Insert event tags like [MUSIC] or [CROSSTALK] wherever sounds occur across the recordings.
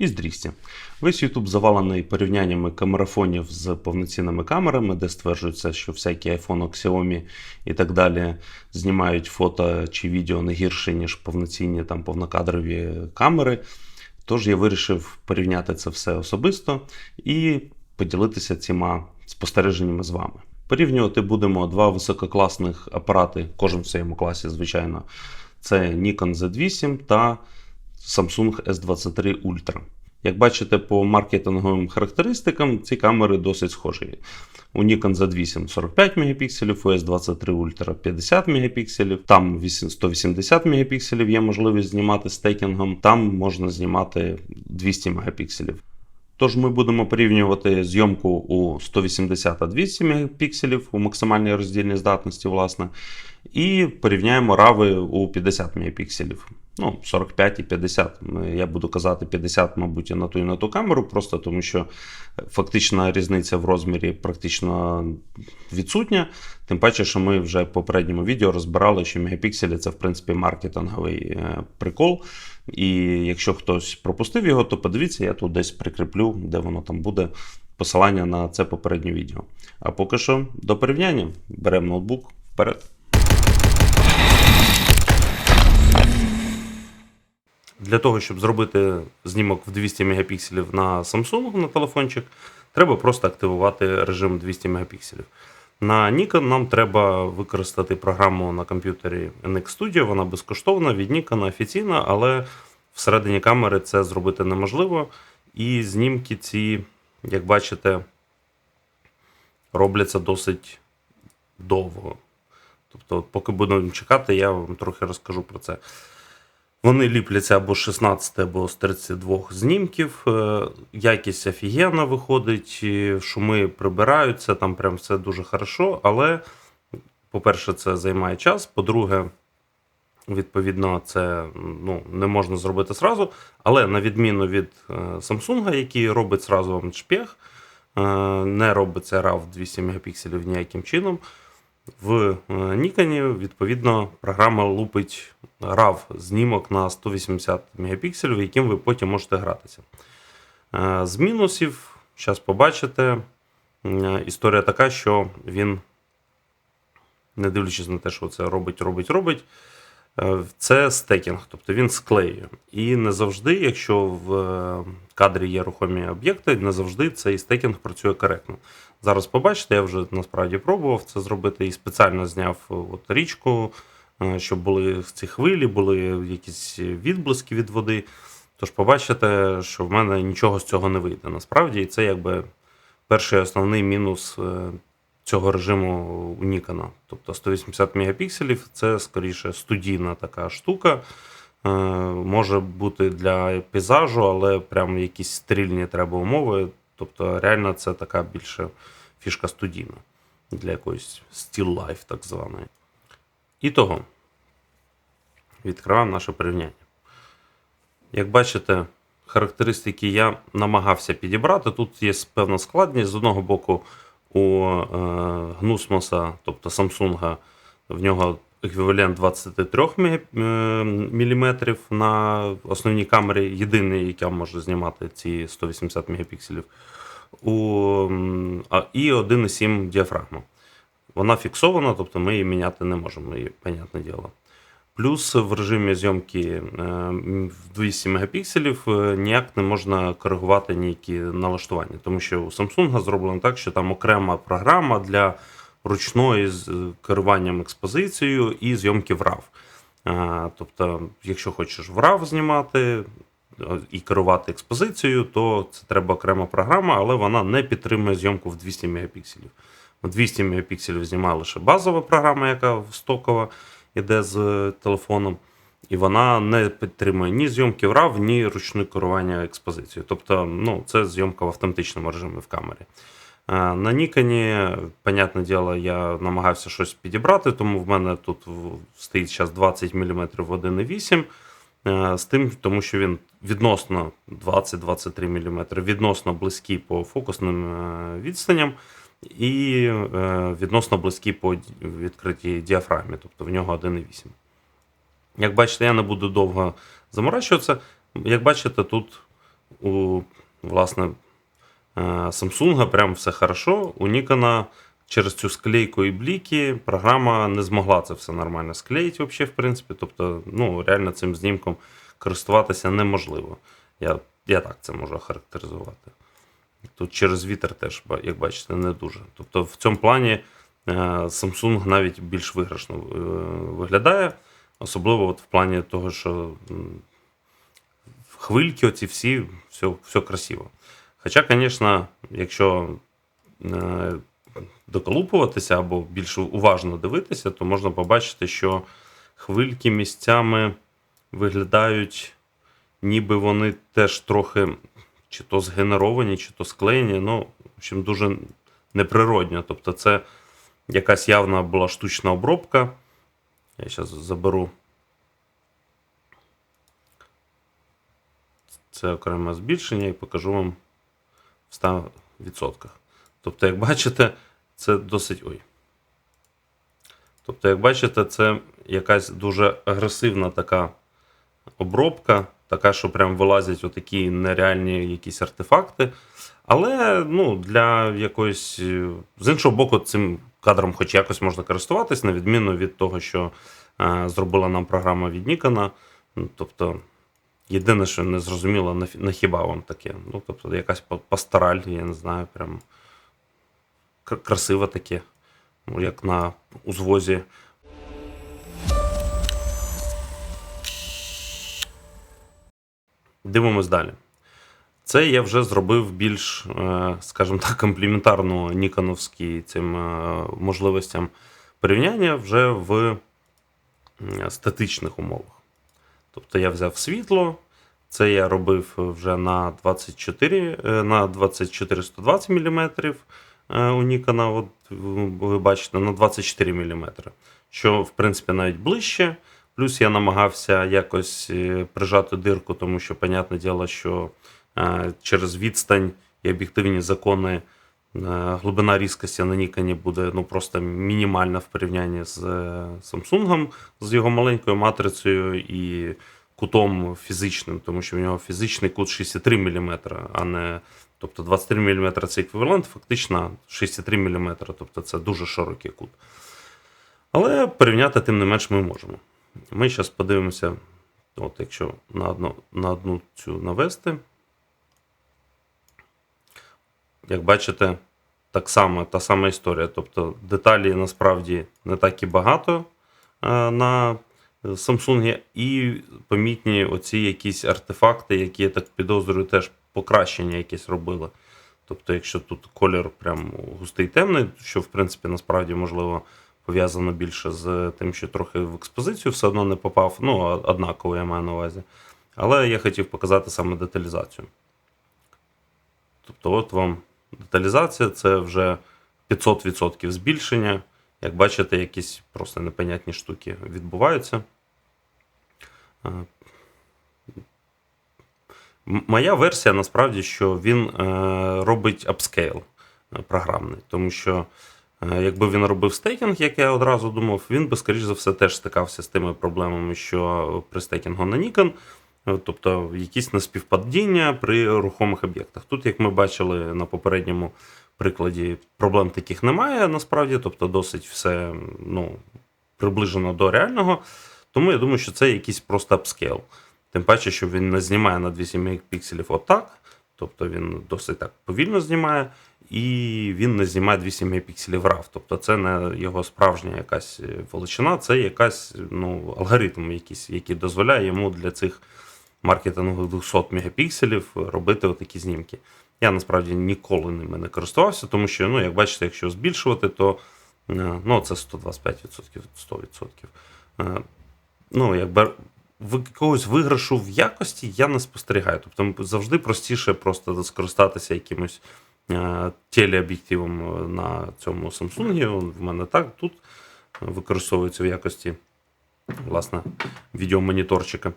і з 200. Весь YouTube завалений порівняннями камерафонів з повноцінними камерами, де стверджується, що всякі iPhone, Xiaomi і так далі знімають фото чи відео не гірше, ніж повноцінні там повнокадрові камери. Тож я вирішив порівняти це все особисто і поділитися цими спостереженнями з вами. Порівнювати будемо два висококласних апарати, кожен в своєму класі, звичайно. Це Nikon Z8 та Samsung S23 Ultra. Як бачите, по маркетинговим характеристикам ці камери досить схожі. У Nikon Z8 45 Мп, у S23 Ultra 50 Мп, там 180 Мп є можливість знімати стейкінгом, там можна знімати 200 Мп. Тож ми будемо порівнювати зйомку у 180 та 200 мегапікселів у максимальній роздільній здатності, власне, і порівняємо рави у 50 мегапікселів. Ну, 45 і 50. Я буду казати 50, мабуть, і на ту і на ту камеру, просто тому що фактична різниця в розмірі практично відсутня. Тим паче, що ми вже в попередньому відео розбирали, що мегапікселі це в принципі маркетинговий е, прикол. І якщо хтось пропустив його, то подивіться, я тут десь прикріплю, де воно там буде. Посилання на це попереднє відео. А поки що до порівняння беремо ноутбук вперед. Для того, щоб зробити знімок в 200 мегапікселів на Samsung на телефончик, треба просто активувати режим 200 мегапікселів. На Nikon нам треба використати програму на комп'ютері NX Studio, вона безкоштовна від Nikon офіційна, але всередині камери це зробити неможливо. І знімки ці, як бачите, робляться досить довго. Тобто, поки будемо чекати, я вам трохи розкажу про це. Вони ліпляться або з 16, або з 32 знімків. Е, Якість офігенна виходить, шуми прибираються, там прям все дуже хорошо. Але, по-перше, це займає час. По-друге, відповідно, це ну, не можна зробити зразу. Але на відміну від е, Samsung, який робить зразу вам шпех, е, не робиться RAW 200 мегапікселів ніяким чином. В е, Nikon, відповідно, програма лупить RAW знімок на 180 мегапікселів, яким ви потім можете гратися. Е, З мінусів, зараз побачите, е, історія така, що він, не дивлячись на те, що це робить, робить, робить, е, це стекінг, тобто він склеює. І не завжди, якщо в кадрі є рухомі об'єкти, не завжди цей стекінг працює коректно. Зараз побачите, я вже насправді пробував це зробити і спеціально зняв от річку, щоб були ці хвилі, були якісь відблиски від води. Тож побачите, що в мене нічого з цього не вийде. Насправді, і це якби перший основний мінус е, цього режиму у Nikon. Тобто 180 мегапікселів це скоріше студійна така штука. Е, Може бути для пейзажу, але прям якісь стрільні треба умови. Тобто, реально, це така більше фішка студійна для якоїсь still life, так званої. І того, відкриваємо наше порівняння. Як бачите, характеристики я намагався підібрати. Тут є певна складність. З одного боку, у е, Гнусмоса, тобто Samsung, в нього еквівалент 23 мм на основній камері, єдиний, яка може знімати ці 180 мегапікселів. У, і 1,7 діафрагма. Вона фіксована, тобто ми її міняти не можемо, її, понятне діло. Плюс в режимі зйомки е, в 200 мегапікселів е, ніяк не можна коригувати ніякі налаштування, тому що у Samsung зроблено так, що там окрема програма для ручної з е, керуванням експозицією і зйомки в RAW. Тобто, якщо хочеш в RAW знімати і керувати експозицією, то це треба окрема програма, але вона не підтримує зйомку в 200 мегапікселів. В 200 мегапікселів знімає лише базова програма, яка стокова іде з телефоном. І вона не підтримує ні зйомки в RAW, ні ручне керування експозицією. Тобто, ну, це зйомка в автоматичному режимі в камері. Е, На Ніконі, понятне діло, я намагався щось підібрати, тому в мене тут стоїть зараз 20 мм в 1,8 е, з тим, тому що він відносно 20-23 мм, відносно близький по фокусним е, відстаням і е, відносно близький по відкритій діафрагмі, тобто в нього 1,8. Як бачите, я не буду довго заморачуватися. Як бачите, тут у власне е, Samsung прям все хорошо. У Nikon через цю склейку і бліки програма не змогла це все нормально склеїти, в принципі. Тобто, ну, реально цим знімком користуватися неможливо. Я, я так це можу характеризувати. Тут через вітер теж, як бачите, не дуже. Тобто в цьому плані е, Samsung навіть більш виграшно е, виглядає, особливо от в плані того, що хвильки, оці всі, все, все красиво. Хоча, звісно, якщо е, доколупуватися або більш уважно дивитися, то можна побачити, що хвильки місцями виглядають, ніби вони теж трохи чи то згенеровані, чи то склеєні. Ну, в общем, дуже неприродньо. Тобто, це якась явна була штучна обробка. Я зараз заберу. Це окреме збільшення і покажу вам в 100%. Тобто, як бачите, це досить. Ой. Тобто, як бачите, це якась дуже агресивна така обробка, така, що прям вилазять отакі нереальні якісь артефакти. Але ну, для якоїсь. е, З іншого боку, цим кадром хоч якось можна користуватись, на відміну від того, що е, зробила нам програма від Нікона. Ну, Тобто, єдине, що не зрозуміло, на, на хіба вам таке. Ну, тобто, якась па- пастораль, я не знаю, прям кр- красиве таке, ну, як на узвозі Дивимось далі. Це я вже зробив більш, е, скажімо так, компліментарну ніконовські цим е, можливостям порівняння вже в статичних умовах. Тобто я взяв світло, це я робив вже на 24 е, на 24-120 мм у Нікона, от ви бачите, на 24 мм, що в принципі навіть ближче. Плюс я намагався якось е, прижати дирку, тому що, понятне діло, що е, через відстань і об'єктивні закони е, глибина різкості на Ніконі буде ну, просто мінімальна в порівнянні з Samsung, з його маленькою матрицею і кутом фізичним, тому що в нього фізичний кут 63 мм, а не. Тобто 23 мм це еквівалент, фактично 63 мм, тобто це дуже широкий кут. Але порівняти тим не менш ми можемо. Ми зараз подивимося, от якщо на одну, на одну цю навести. Як бачите, так само, та сама історія. Тобто деталі насправді не так і багато е, на Samsung, і помітні оці якісь артефакти, які я так підозрюю, теж покращення якесь робили. Тобто, якщо тут колір прям густий темний, що в принципі насправді можливо пов'язано більше з тим, що трохи в експозицію все одно не попав. Ну, однаково я маю на увазі. Але я хотів показати саме деталізацію. Тобто, от вам деталізація це вже 500% збільшення. Як бачите, якісь просто непонятні штуки відбуваються. Е, Моя версія насправді, що він е, робить апскейл е, програмний, тому що якби він робив стейкінг, як я одразу думав, він би, скоріш за все, теж стикався з тими проблемами, що при стейкінгу на Nikon, е, тобто якісь неспівпадіння при рухомих об'єктах. Тут, як ми бачили на попередньому прикладі, проблем таких немає насправді, тобто досить все ну, приближено до реального. Тому я думаю, що це якийсь просто апскейл. Тим паче, що він не знімає на 200 мегапікселів отак, тобто він досить так повільно знімає, і він не знімає 200 мегапікселів RAW. Тобто це не його справжня якась величина, це якась ну, алгоритм, якийсь, який дозволяє йому для цих маркетингових 200 мегапікселів робити отакі знімки. Я насправді ніколи ними не користувався, тому що, ну, як бачите, якщо збільшувати, то е, ну, це 125%, 100%. Е, Ну, якби якогось виграшу в якості я не спостерігаю. Тобто завжди простіше просто скористатися якимось е, телеоб'єктивом е, на цьому Samsung. В мене так тут використовується в якості власне відеомоніторчика.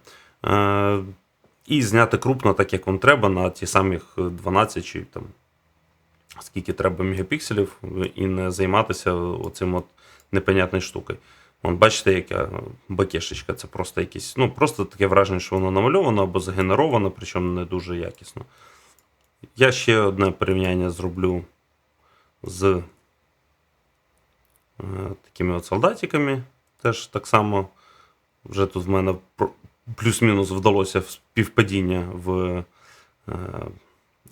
Е, і зняти крупно, так як вам треба, на ті самі 12 чи там скільки треба мегапікселів, і не займатися оцим от непонятною штукою. Вон, бачите, яка бакешечка, це просто якісь, ну, просто таке враження, що воно намальовано або загенеровано, причому не дуже якісно. Я ще одне порівняння зроблю з е, такими от солдатиками. Теж так само вже тут в мене плюс-мінус вдалося співпадіння в е,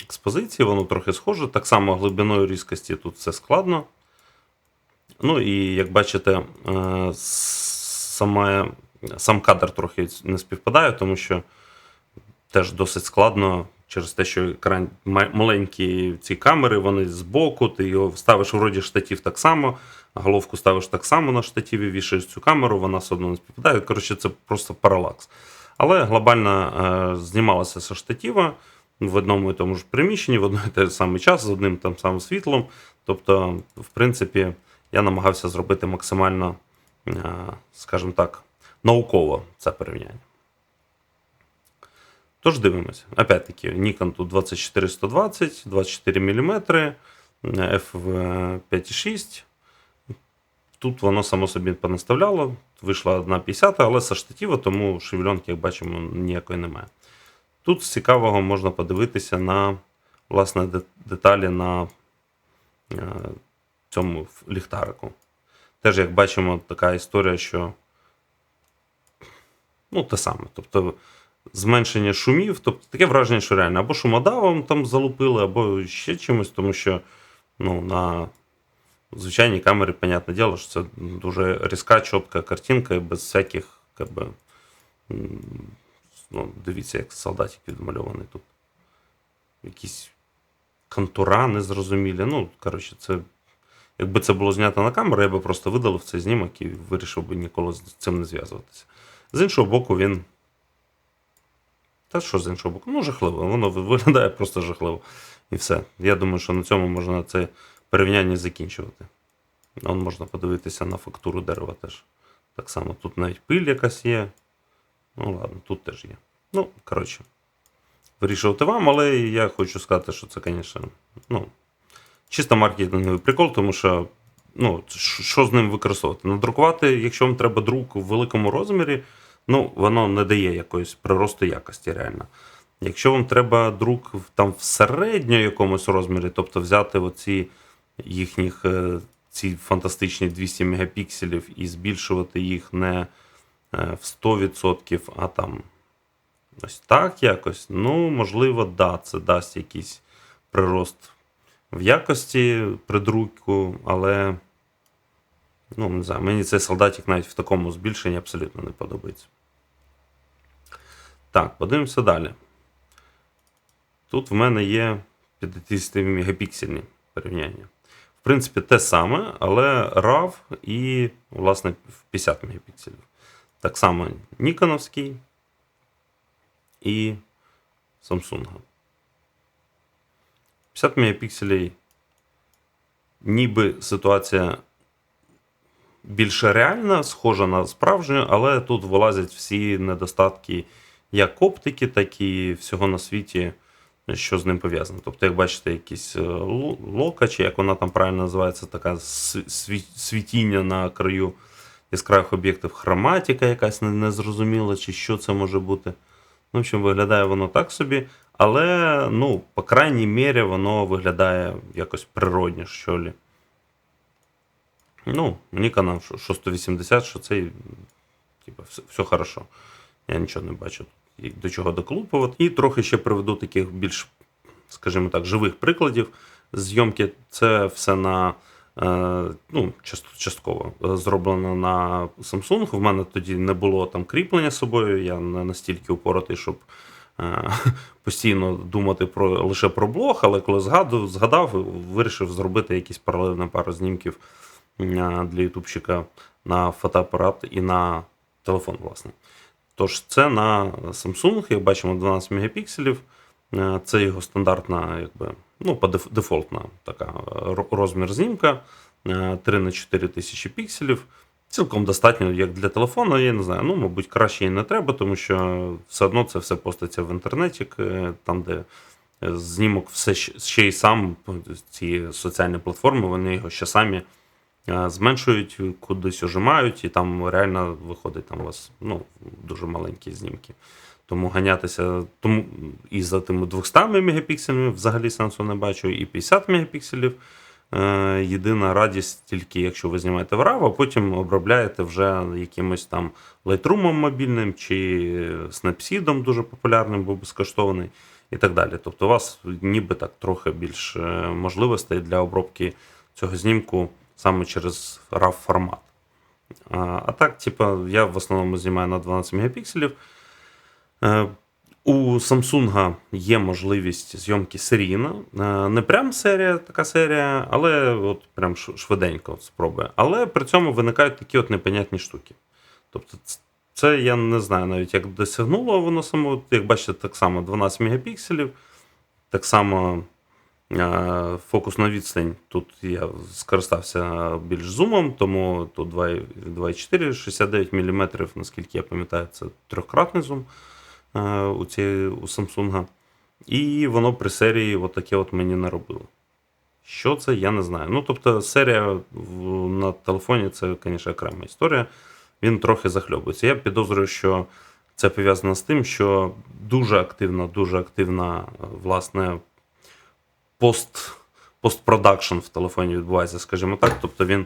експозиції, воно трохи схоже. Так само глибиною різкості тут все складно. Ну і як бачите, е, саме, сам кадр трохи не співпадає, тому що теж досить складно через те, що екран маленькі ці камери, вони збоку, ти його ставиш вроді штатів так само, головку ставиш так само на штативі, вішаєш цю камеру, вона все одно не співпадає. Коротше, це просто паралакс. Але глобально е, знімалося зі штатива в одному і тому ж приміщенні, в один і той самий час, з одним там самим світлом. Тобто, в принципі, я намагався зробити максимально, е, скажімо так, науково це порівняння. Тож дивимося. Опять-таки, Nikon тут 24120, 24 мм, f5.6. Тут воно само собі понаставляло, вийшла 1,50, але со штатива, тому шевельонки, як бачимо, ніякої немає. Тут з цікавого можна подивитися на власне деталі на е, цьому ліхтарику. Теж, як бачимо, така історія, що ну, те саме. Тобто зменшення шумів, тобто таке враження, що реально або шумодавом там залупили, або ще чимось, тому що ну, на звичайній камері, понятне діло, що це дуже різка, чітка картинка і без всяких, как би, ну, дивіться, як солдатик відмальований тут. Якісь контура незрозумілі. Ну, коротше, це. Якби це було знято на камеру, я би просто видалив цей знімок і вирішив би ніколи з цим не зв'язуватися. З іншого боку, він. Та що з іншого боку? Ну, жахливо. Воно виглядає просто жахливо. І все. Я думаю, що на цьому можна це порівняння закінчувати. Вон можна подивитися на фактуру дерева теж. Так само тут навіть пиль якась є. Ну ладно, тут теж є. Ну, коротше, вирішувати вам, але я хочу сказати, що це, звісно, ну, чисто маркетинговий прикол, тому що ну, що з ним використовувати? Надрукувати, якщо вам треба друк в великому розмірі, ну, воно не дає якоїсь приросту якості реально. Якщо вам треба друк там в середньому якомусь розмірі, тобто взяти оці їхніх е, ці фантастичні 200 мегапікселів і збільшувати їх не е, в 100%, а там ось так якось, ну, можливо, да, це дасть якийсь прирост в якості при друку, але ну, не знаю, мені цей солдатик навіть в такому збільшенні абсолютно не подобається. Так, подивимося далі. Тут в мене є 50 мегапіксельні порівняння. В принципі, те саме, але RAW і, власне, в 50 мегапікселів. Так само Ніконовський і Samsung. 50 мегапікселей, ніби ситуація більше реальна, схожа на справжню, але тут вилазять всі недостатки як оптики, так і всього на світі, що з ним пов'язано. Тобто, як бачите, якісь е, лока, чи як вона там правильно називається, така сві- сві- світіння на краю яскравих об'єктів, хроматика якась незрозуміла, чи що це може бути. Ну, в общем, виглядає воно так собі. Але, ну, по крайній мірі, воно виглядає якось природніше, що лі. Ну, мені канав, що, що 180, що це, типу, все, все хорошо. Я нічого не бачу до чого доколупувати. І трохи ще приведу таких більш, скажімо так, живих прикладів зйомки. Це все на е, ну, частково е, зроблено на Samsung. В мене тоді не було там кріплення з собою. Я не настільки упоротий, щоб е, [LAUGHS] постійно думати про лише про блог, але коли згадав, згадав, вирішив зробити якісь паралельно пару знімків для ютубчика на фотоапарат і на телефон, власне. Тож це на Samsung, як бачимо, 12 мегапікселів. Е, Це його стандартна, якби, ну, дефолтна така е, розмір знімка. е, 3 на 4 тисячі пікселів. Цілком достатньо, як для телефону, я не знаю. Ну, мабуть, краще і не треба, тому що все одно це все поститься в інтернеті, там, де е, знімок все ще й сам, ці соціальні платформи, вони його ще самі зменшують, кудись ужимають, і там реально виходить там у вас ну, дуже маленькі знімки. Тому ганятися тому і за тими 200 мегапікселями взагалі сенсу не бачу, і 50 мегапікселів. Е, єдина радість тільки якщо ви знімаєте в RAW, а потім обробляєте вже якимось там Lightroom мобільним чи Snapseed дуже популярним, бо безкоштовний, і так далі. Тобто у вас ніби так трохи більш е, можливостей для обробки цього знімку саме через RAW формат. А, так, типа, я в основному знімаю на 12 мегапікселів. Е, У Samsung є можливість зйомки серійно. Е, Не прям серія, така серія, але от прям швиденько спробує. Але при цьому виникають такі от непонятні штуки. Тобто, це я не знаю навіть, як досягнуло воно само. Як бачите, так само 12 мегапікселів, так само е, фокусна відстань. Тут я скористався більш зумом, тому тут 2,4, 69 мм, наскільки я пам'ятаю, це трьохкратний зум е, у, цієї, у Samsung. І воно при серії от таке от мені наробило. Що це, я не знаю. Ну, тобто, серія на телефоні це, звісно, окрема історія. Він трохи захльобується. Я підозрюю, що це пов'язано з тим, що дуже активна, дуже активна, власне, пост, постпродакшн в телефоні відбувається, скажімо так. Тобто він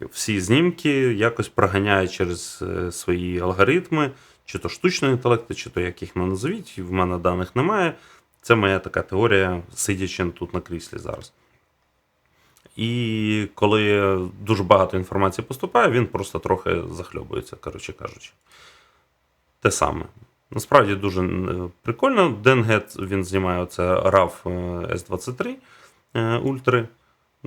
всі знімки якось проганяє через е, свої алгоритми, чи то штучного інтелекту, чи то як їх не назвіть. В мене даних немає. Це моя така теорія, сидячи тут на кріслі зараз. І коли дуже багато інформації поступає, він просто трохи захльобується, коротше кажучи. Те саме. Насправді дуже е, прикольно. Денгет він знімає оце RAV е, S23 е, Ultra.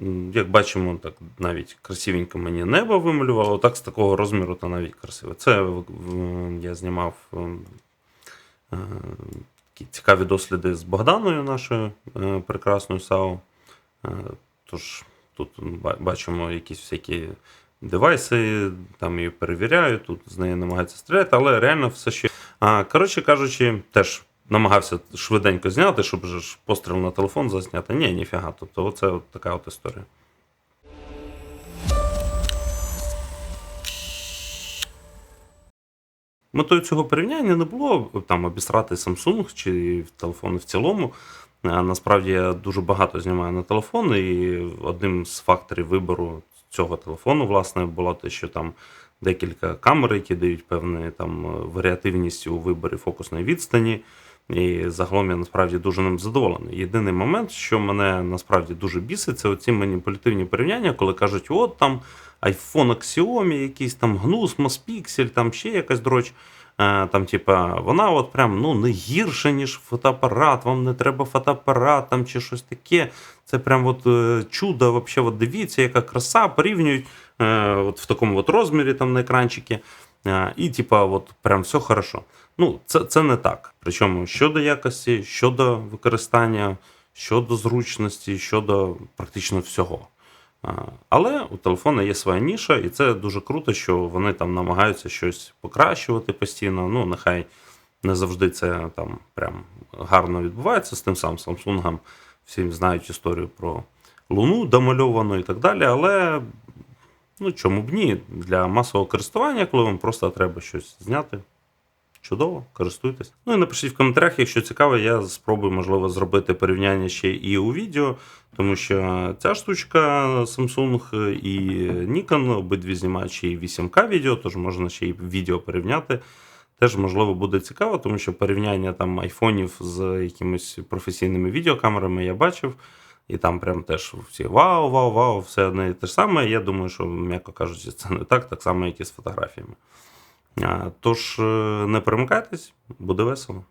М, Як бачимо, так навіть красивенько мені небо вималювало. Так з такого розміру то навіть красиво. Це я знімав е, е, такі цікаві досліди з Богданою, нашою е, прекрасною САУ. Е, Тож тут бачимо якісь всякі девайси, там її перевіряють, тут з неї намагаються стріляти, але реально все ще. А, коротше кажучи, теж намагався швиденько зняти, щоб ж постріл на телефон зазняти. Ні, ніфіга. Тобто, оце от така от історія. Метою цього порівняння не було там обісрати Samsung чи телефони в цілому. Насправді я дуже багато знімаю на телефон, і одним з факторів вибору цього телефону, власне, було те, що там декілька камер, які дають певну там варіативність у виборі фокусної відстані. І загалом я насправді дуже ним задоволений. Єдиний момент, що мене насправді дуже бісить, це оці маніпулятивні порівняння, коли кажуть, от там iPhone Xiaomi, якийсь там гнус, Mospixel, там ще якась дроч. Е, Там, типа, вона от прям ну, не гірша, ніж фотоапарат, вам не треба фотоапарат там, чи щось таке. Це прям от е, чудо, вообще, от дивіться, яка краса, порівнюють е, от в такому от розмірі там на екранчики. І, типа, от прям все хорошо. Ну, це, це не так. Причому щодо якості, щодо використання, щодо зручності, щодо практично всього. Але у телефона є своя ніша, і це дуже круто, що вони там намагаються щось покращувати постійно. Ну, нехай не завжди це там прям гарно відбувається з тим самим Samsung. Всі знають історію про Луну домальовану і так далі. Але ну чому б ні? Для масового користування, коли вам просто треба щось зняти. Чудово, користуйтесь. Ну і напишіть в коментарях, якщо цікаво, я спробую, можливо, зробити порівняння ще і у відео, тому що ця штучка Samsung і Nikon обидві знімають ще й 8К відео, тож можна ще й відео порівняти. Теж, можливо, буде цікаво, тому що порівняння там айфонів з якимись професійними відеокамерами я бачив. І там прям теж всі вау, вау, вау, все одне і те ж саме. Я думаю, що, м'яко кажучи, це не так, так само, як і з фотографіями. Тож е, не перемикайтесь, буде весело.